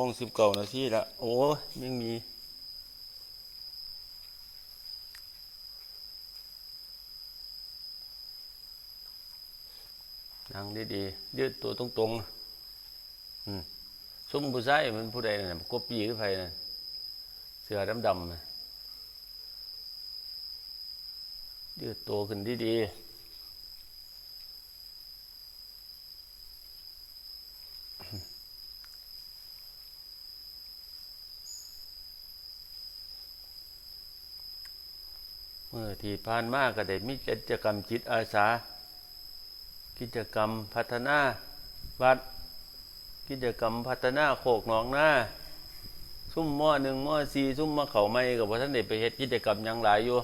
ห้องสิบเก้านาทีละโอ้ยยังมี นั่งดีๆยืดตัวตรงๆอืมซุ้มผู้ชายมันผู้ใดน่ะกบปีหรือไผน่ะเสือดำๆน่ะยืดตัวขึ้นดีๆ เมื่อที่ผ่านมาก็ได้มีกิจกรรมจิตอาสา กิจกรรมพัฒนาวัด กิจกรรมพัฒนาโคกหนองหน้าซุ่มหม้อหนึ่งหม้อสี่ซุ่มมะเขาไม่กับว่าท่านเด็ไปเฮ็ดกิจกรรมยังหลายอยู่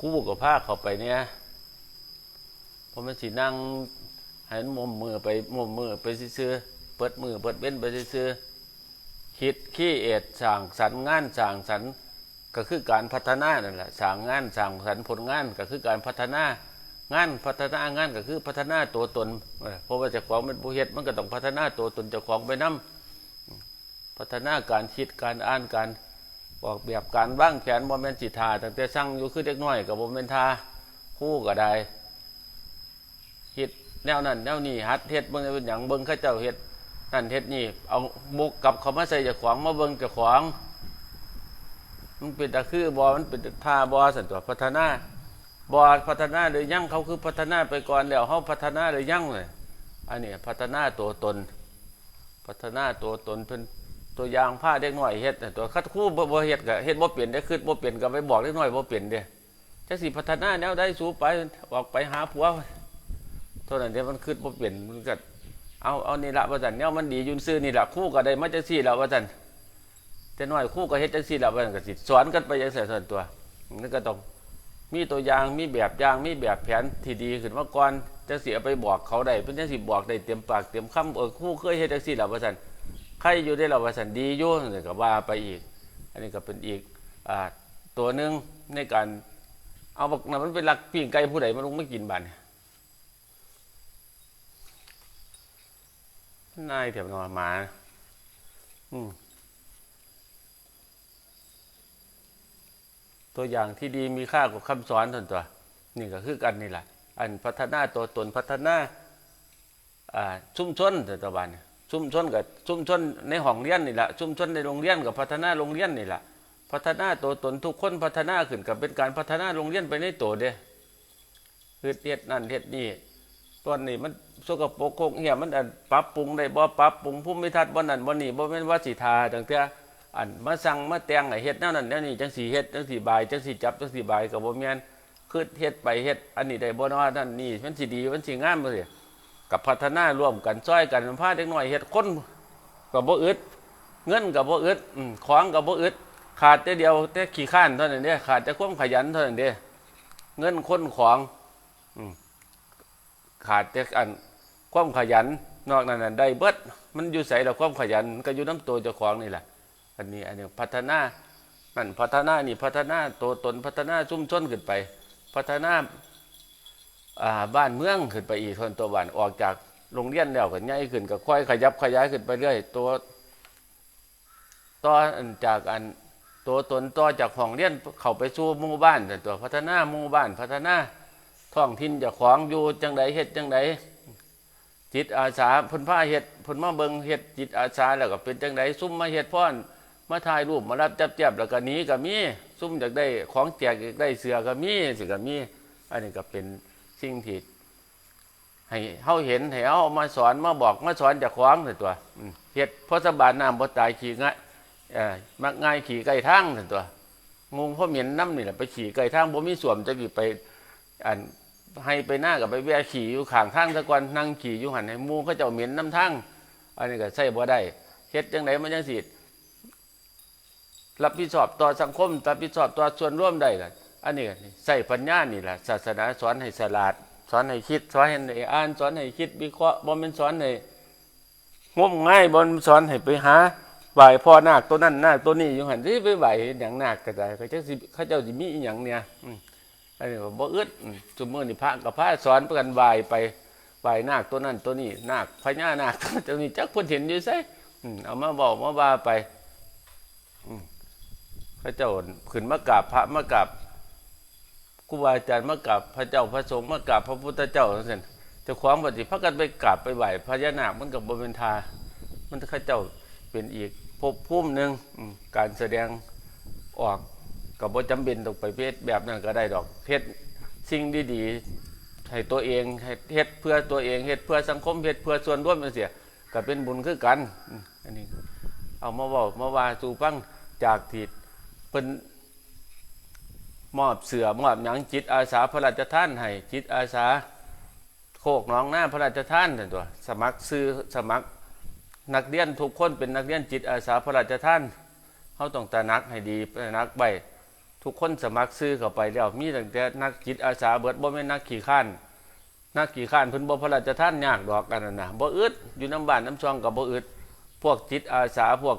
คู่กับผ้าเข้าไปเนี่ยพระมันสินั่งหันมุมมือไปมุมมือไปซื้อเปิดมือเปิดเบ้นไปซื้อ คิดขี้เอ็ดสั่งสรรงานสั่งสรรก็คือการพัฒนานั่นแหละสั่งงานสั่งสรรผลงานก็คือการพัฒนางานพัฒนางานก็คือพัฒนาตัวตนเออเพราะว่าเจ้าของเป็นผู้เฮ็ดมันก็ต้องพัฒนาตัวตนเจ้าของไปนํพัฒนาการคิดการอ่านการออกแบบการวางแผนบ่แม่นสิทาตั้งแต่สั่งอยู่คือเด็กน้อยก็บ่แม่นทาคู่ก็ได้คิดแนวนั้นแนวนี้หัดเฮ็ดเบิ่งเป็นหยังเบิ่งเขาเจ้าเฮ็ด นั่นเฮ็ดนี่เอาบุกกลับเขามาใส่จ้าของมาเบิ่งจ้าของมันเป็นตะคือบอมันเป็นท่าบอสันตัวพัฒนาบอพัฒนาหรือยั่งเขาคือพัฒนาไปก่อนแล้วเขาพัฒนาหรือยั่งเลยอันนี้พัฒนาตัวตน พัฒนาตัวตนเป็นตัวยางผ้าเด็กหน้อยเฮ็ดน่ตัวคัดคู่บ่เฮ็ดก็เฮ็ดบ่เปลี่ยนได้คือบ่เปลี่ยนก็ไปบอกเด็กหน้อยบ่เปลี่ยนเด้จักสิพัฒนาแนวใดสู้ไปออกไปหาผัวเท่านั้นเด้มันคือบ่เปลี่ยนมันก็ เอาเอานี่ละว่าซั่นแนวมันดียุนซื่อนี่ละคู่ก็ได้มาจังซี่แล้วว่าซั่นแต่น้อยคู่ก็เฮ็ดจังซี่แล้วมันก็สิสอนกันไปจังซี่ส่วนตัวนั่นก็ต้องมีตัวอย่างมีแบบอย่างมีแบบแผนที่ดีขึ้นมาก่อนจังสิเอาไปบอกเขาได้เพิ่นจังสิบอกได้เต็มปากเต็มคำเออคู่เคยเฮ็ดจังซี่แล้วว่าซั่นใครอยู่ได้แล้วว่าซั่นดีอยู่นั่ก็ว่าไปอีก อันนี้ก็เป็นอีกอ่าตัวหนึ่งในการเอาบักนั่นมันเป็นหลักปิ้งไก่ผู้ใดมันลงไม่กินบัดเนี่ย แถวนอนหมาตัวอย่างที่ดีมีค่ากว่าคำสอนส่วนตัวนี่ก็คือกันนี่แหละ อันพัฒนาตัวตนพัฒนาอ่าชุมชนแต่ตะวันเนี่ยชุมชนกับชุมชนในห้องเรียนนี่แหละชุมชนในโรงเรียนกับพัฒนาโรงเรียนนี่แหละพัฒนาตัวตนทุกคนพัฒนาขึ้นกับเป็นการพัฒนาโรงเรียนไปในตัวเด้คือเฮ็ดนั่นเฮ็ดนี่ ตอนนี้มันสกปรกโคกเหี้ยมันอันปรับปรุงได้บ่ปรับปรุงภูมิทัศน์บ่นั่นบ่นี่บ่แม่นว่าสิทาจังเทื่ออันมาสั่งมาแต่งให้เฮ็ดแนวนั้นแนวนี้จังสีเฮ็ดจังสีบายจังสีจับจังสีบายก็บ่แม่นคือเฮ็ดไปเฮ็ดอันนี้ได้บ่เนาะนั่นนี่มันสิดีมันสิงามบ่สิกับพัฒนาร่วมกันช่วยกันพาเด็กน้อยเฮ็ดคนก็บ่อึดเงินก็บ่อึดอืมของก็บ่อึดขาดแต่เดียวแต่ขี้ข้านเท่านั้นเด้ขาดแต่ความขยันเท่านั้นเด้เงินคนของอืม ขาดแต่อันความขยันนอกนั้นได้เบิดมันอยู่ไสแล้วความขยันก็อยู่นํตัวเจ้าของนี่แหละ อันนี้อันนี้พัฒนานั่นพัฒนานี่พัฒนาตัวตนพัฒนาชุมชนขึ้นไป พัฒนาอ่าบ้านเมืองขึ้นไปอีกคนตัวบ้านออกจากโรงเรียนแล้วก็ใหญ่ขึ้นก็ค่อยขยับขยายขึ้นไปเรื่อยตัวต่อจากอันตัวตนต่อจากห้องเรียนเข้าไปสู่หมู่บ้านแต่ตัวพัฒนาหมู่บ้านพัฒนา ท้องถิ่นจากของอยู่จังใดเฮ็ดจังใดจิตอาสาพิ่นพาเฮ็ดพนมาเบิงเฮ็ดจิตอาสาแล้วก็เป็นจังใดซุ่มมาเฮ็ดพ่อนมาถ่ายรูปมารับจับจับแล้วก็นี้ก็มีซุ่มอยากได้ของแจกอยากได้เสือก็มีสิก็มีอันนี้ก็เป็นสิ่งที่ให้เฮาเห็นให้เฮาเอามาสอนมาบอกมาสอนจากของนั่นตัวเฮ็ดพราะสบานน้ำบ่ตายขี่ง่ายเออมักง่ายขี่ไก่ทางนั่นตัวงงเพราะเหม็นน้ำนี่แหละไปขี่ไก่ทางบ่มีสวมจะกี่ไป อันให้ไปหน้ากับไปแวะขี่อยู่ข้างทางตะกอนนั่งขี่อยู่หันให้มูเขาเจ้าเหม็นน้ำทางอันนี้ก็ใช้บ่ได้เฮ็ดจังไดมันจังสิรับผิดชอบต่อสังคมรับผิดชอบต่อส่วนร่วมได้กันอันนี้ก็ใส่ปัญญานี่แหละศาสนาสอนให้ฉลาด สอนให้คิด สอนให้อ่านสอนให้คิดวิเคราะห์บ่แม่นสอนให้งมง่ายบ่แม่นสอนให้ไปหาไหวพ่อนาคตัวนั้นนาคตัวนี้อยู่หั่นสิไปไหวเฮ็ดหยังนาคก็ได้เขาจักสิเขาเจ้าสิมีอีหยังเนี่ย อันนี้ก็บ่อึดอืมซุมื้อนี่พระกับพระสอนกันไหวไปไหนาคตัวนั้นตัวนี้นาคพญานาคตัวนี้จักพิ่นเห็นอยู่ไสอืมเอามาบอกมาว่าไปพระเจ้าขึ้นมากราบพระมากราบครูบาอาจารย์มากราบพระเจ้าพระสงฆ์มากราบพระพุทธเจ้าจังซั่นเจ้างปฏิพักกันไปกราบไปไหวพญานาคมันก็บ่เป็นทามันข้าเจ้าเป็นอีกภพภูมิหนึ่งการแสดงออก กับบ่จำเป็นต้องไปเพศแบบนั้นก็ได้ดอกเพศสิ่งดีๆให้ตัวเองให้เฮ็ดเพื่อตัวเองเฮ็ดเพื่อสังคมเฮ็ดเพื่อส่วนรวมจังซี่ก็เป็นบุญคือกันอันนี้เอามาเว้ามาว่าสู่ฟังจากที่เพิ่นมอบเสือมอบหยังจิตอาสาพระราชทานให้จิตอาสาโคกน้องหน้าพระราชทานนั่นตัวสมัครซื้อสมัครนักเรียนทุกคนเป็นนักเรียนจิตอาสาพระราชทานเขาต้องตระหนักให้ดีตระหนักใบ ทุกคนสมัครซื้อเข้าไปแล้วมีตั้งแต่นักจิตอาสาเบิดบ่แม่นนักขี่ข้านนักขี่ข้านเพิ่นบ่พระราชทานยากดอกกันนั่นะบ่อึดอยู่น้ำบ้านน้ำช่องก็บ่อึดพวกจิตอาสาพวก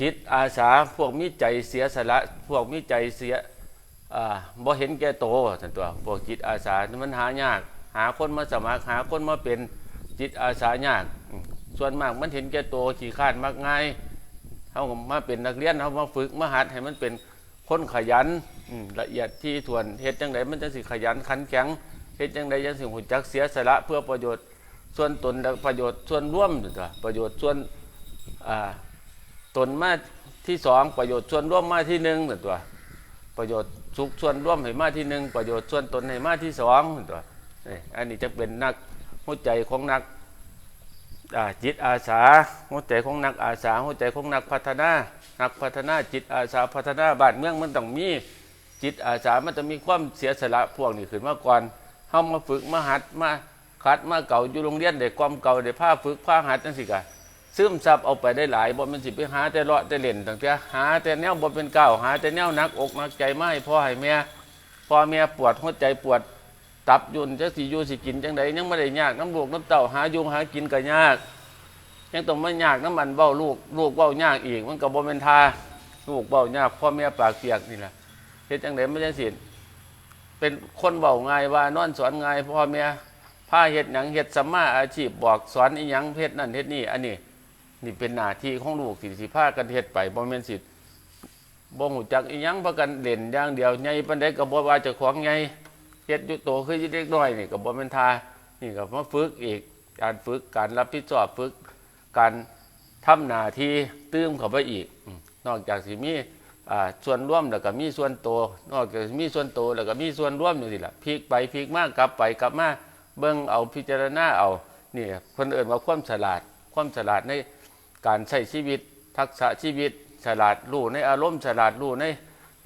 จิตอาสาพวกมีใจเสียสละพวกมีใจเสียอ่าบ่เห็นแก่โตท่านตัวพวกจิตอาสามันหายาก หาคนมาสมัครหาคนมาเป็นจิตอาสายากส่วนมากมันเห็นแก่โตขี้ข้านมากง่ายเขามาเป็นนักเรียนเขามาฝึกมาหัดให้มันเป็น คนขยันละเอียดที่ทวนเฮ็ดจังไดมันจะสิขยันขันแข็งเฮ็ดจังไดจังสิหุ่นจักเสียสละเพื่อประโยชน์ส่วนตนและประโยชน์ส่วนร่วมนั่นตัวประโยชน์ส่วนตนมาที่สองประโยชน์ส่วนร่วมมาที่หนึ่งตัวประโยชน์สุขส่วนร่วมให้มาที่หนึ่งประโยชน์ส่วนตนให้มาที่สองตัวนี่อันนี้จะเป็นนักหัวใจของนัก จิตอาสาหัวใจของนักอาสาหัวใจของนักพัฒนา นักพัฒนาจิตอาสาพัฒนาบ้านเมืองมันต้องมีจิตอาสามันจะมีความเสียสละพวกนี้ขึ้นมาก่อนเฮามาฝึกมาหัดมาคัดมาเก่าอยู่โรงเรียนได้ความเก่าได้ผ้าฝึกผ้าหัดจังซี่กะซึมซับเอาไปได้หลายบ่มันสิไปหาแต่เลาะแต่เล่นตั้งแต่หาแต่แนวบ่เป็นเก้าหาแต่แนวนักอกนักใจมาให้พ่อให้แม่พ่อแม่ปวดหัวใจปวด ตับยุนจักสิอยู่สิกินจังใดยังไม่ได้ยากน้ำลูกน้ำเต้าหายุงหากินก็ยาก ยังต้องมายากน้ำมันเบ้าลูกลูกเบ้ายากอีก มันก็บ่เป็นทาลูกเบ้ายากพ่อแม่ปากเปียกนี่แหละเฮ็ดจังไดไม่ใช่สิเป็นคนเบ้าง่ายว่านอนสอนง่ายพ่อแม่พาเฮ็ดหยังเฮ็ดสัมมาอาชีพบอกสอนอีหยังเฮ็ดนั่นเฮ็ดนี่อันนี้นี่เป็นหน้าที่ของลูกสิสิพากันเฮ็ดไปบ่แม่นสิบ่ฮู้จักอีหยังพากันเล่นอย่างเดียวใหญ่ปานใดก็บ่ว่าจ้าของใหญ่ เฮ็ดอยู่โตคือเด็กน้อยนี่ก็บ่แม่นทานี่ก็มาฝึกอีกการฝึกการรับผิดชอบฝึกการทำหน้าที่ตื้มเข้าไปอีก นอกจากสิมีส่วนร่วมแล้วก็มีส่วนโตนอกจากมีส่วนโตแล้วก็มีส่วนร่วมอยู่สิล่ะพลิกไปพลิกมากลับไปกลับมาเบิ่งเอาพิจารณาเอานี่เพิ่นอิ้นว่าความฉลาด ความฉลาดในการใช้ชีวิต ทักษะชีวิตฉลาดรู้ในอารมณ์ฉลาดรู้ใน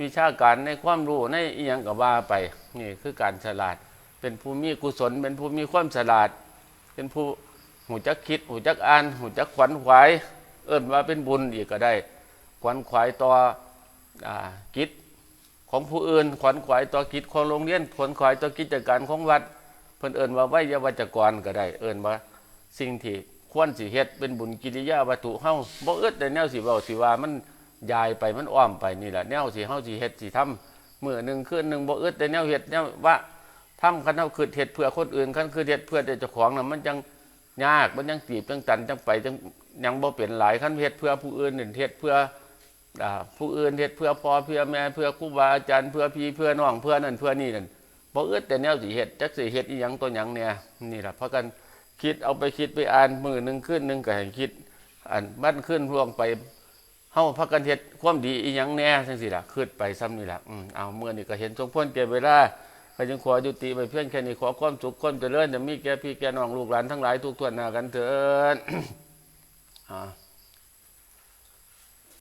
วิชาการในความรู้ในอีหยังก็ว่าไป นี่คือการฉลาด เป็นผู้มีกุศล เป็นผู้มีความฉลาด เป็นผู้หูจักคิดหูจักอ่านหูจักขวัญขวาย เอิ้นว่าเป็นบุญอีกก็ได้ ขวัญขวายต่ออกิจของผู้อื่น ขวัญขวายต่อกิจของโรงเรียนขวัญขวายต่อกิจการของวัด เพิ่นเอิ้นว่าไวยาวัจกรก็ได้ เอิ้นว่าสิ่งที่ควรสิเฮ็ดเป็นบุญกิริยาวัตถุเฮาบ่อึดแต่แนวสิเว้าสิว่ามัน ยายไปมันอ้อมไปนี่แหละแนวสิเฮาสิเฮ็ดสิทำมือหนึ่งคืนหนึ่งบ่อึดแต่แนวเฮ็ดแนวว่าทำคันเฮาคือเฮ็ดเพื่อคนอื่นคันคือเฮ็ดเพื่อเจ้าของน่ะมันจังยากมันยังตีบจังตันจังไปจังยังบ่เป็นหลายคันเฮ็ดเพื่อผู้อื่นนี่เฮ็ดเพื่ออ่ผู้อื่นเฮ็ดเพื่อพ่อเพื่อแม่เพื่อครูบาอาจารย์เพื่อพี่เพื่อน้องเพื่อนั่นเพื่อนี่นั่นบ่อึดแต่แนวสิเฮ็ดจักสิเฮ็ดอีหยังตัวหยังเนี่ยนี่ล่ะเพราะกันคิดเอาไปคิดไปอ่านมื้อหนึงคืนหนึงก็ให้คิดอันมันขึ้นร่วงไป เฮาพักกันเฮ็ดความดีอีหยังแน่จังซี่ล่ะขึ้นไปซ้ำนี่ล่ะอืมเอาเมื่อนี่ก็เห็นสมควรแก่เวลาก็จึงขอยุติไปเพียงแค่นี้ขอความสุขความเจริญจะมีแก่พี่แก่น้องลูกหลานทั้งหลายทุกทวนหน้ากันเถิดอ่า